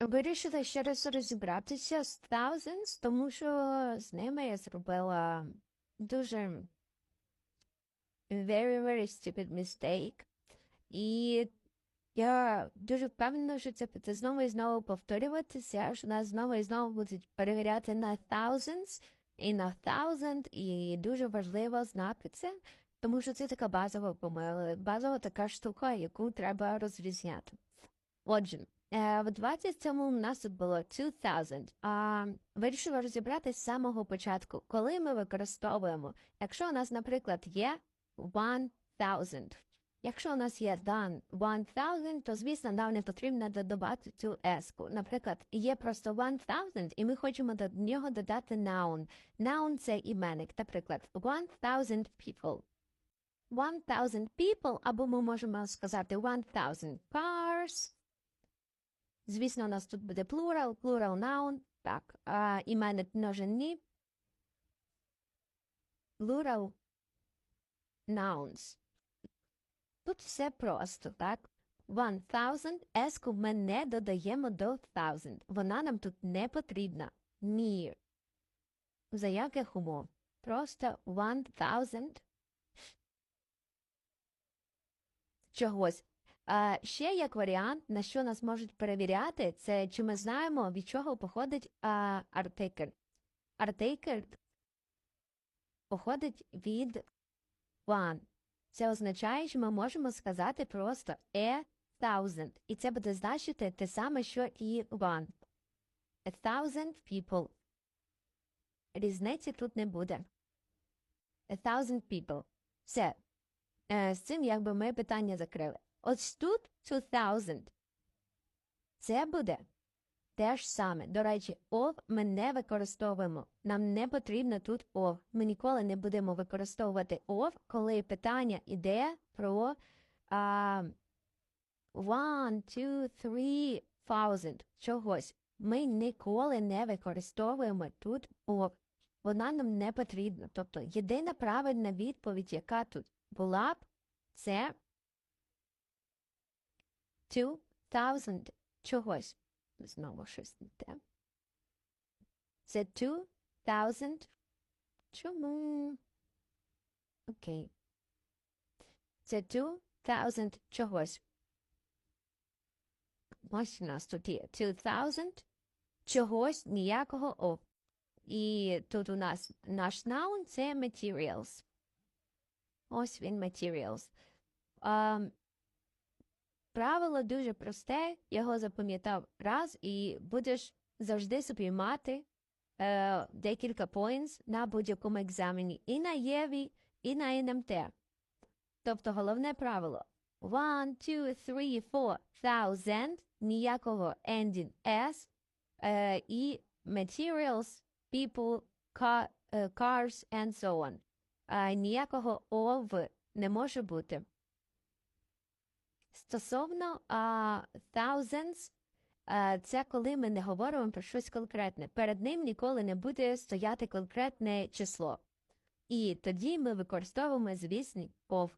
Вирішила ще раз розібратися з thousands, тому що з ними я зробила дуже very, very stupid mistake. І я дуже впевнена, що це буде знову і знову повторюватися, що нас знову і знову будуть перевіряти на thousands і на thousand, і дуже важливо знати це, тому що це така базова помила, базова така штука, яку треба розрізняти. Отже, е, в 27-му у нас тут було 2000, а вирішила розібрати з самого початку, коли ми використовуємо, якщо у нас, наприклад, є 1000, Якщо у нас є done 1000, то, звісно, нам не потрібно додавати цю s-ку. Наприклад, є просто 1000, і ми хочемо до нього додати noun. Noun – це іменник. Наприклад, 1000 people. 1000 people, або ми можемо сказати 1000 cars. Звісно, у нас тут буде plural, plural noun. Так, а, іменник множинні. Plural nouns. Тут все просто, так? 1000 еску ми не додаємо до 1000. Вона нам тут не потрібна. Near. За яких умов? Просто 1000 чогось. А, ще як варіант, на що нас можуть перевіряти, це чи ми знаємо, від чого походить а, артикль. Артикль походить від one. Це означає, що ми можемо сказати просто a thousand. І це буде значити те саме, що і one. A thousand people. Різниці тут не буде. A thousand people. Все. Е, з цим якби ми питання закрили. Ось тут 2000. Це буде те ж саме. До речі, of ми не використовуємо. Нам не потрібно тут of. Ми ніколи не будемо використовувати of, коли питання йде про uh, one, two, three thousand чогось. Ми ніколи не використовуємо тут of. Вона нам не потрібна. Тобто єдина правильна відповідь, яка тут була б, це 2000 чогось. Знову щось не те. Це 2000. Чому? Окей. Це 2000 чогось. Ось у нас тут є 2000 чогось ніякого о. І тут у нас наш noun – це materials. Ось він materials. Um, Правило дуже просте, його запам'ятав раз, і будеш завжди собі мати е, декілька points на будь-якому екзамені і на ЄВІ, і на НМТ. Тобто головне правило one, two, three, four, thousand, ніякого ending s, е, і materials, people, car, е, cars and so on. Е, ніякого of не може бути. Стосовно а, thousands, а, це коли ми не говоримо про щось конкретне. Перед ним ніколи не буде стояти конкретне число. І тоді ми використовуємо звісний of.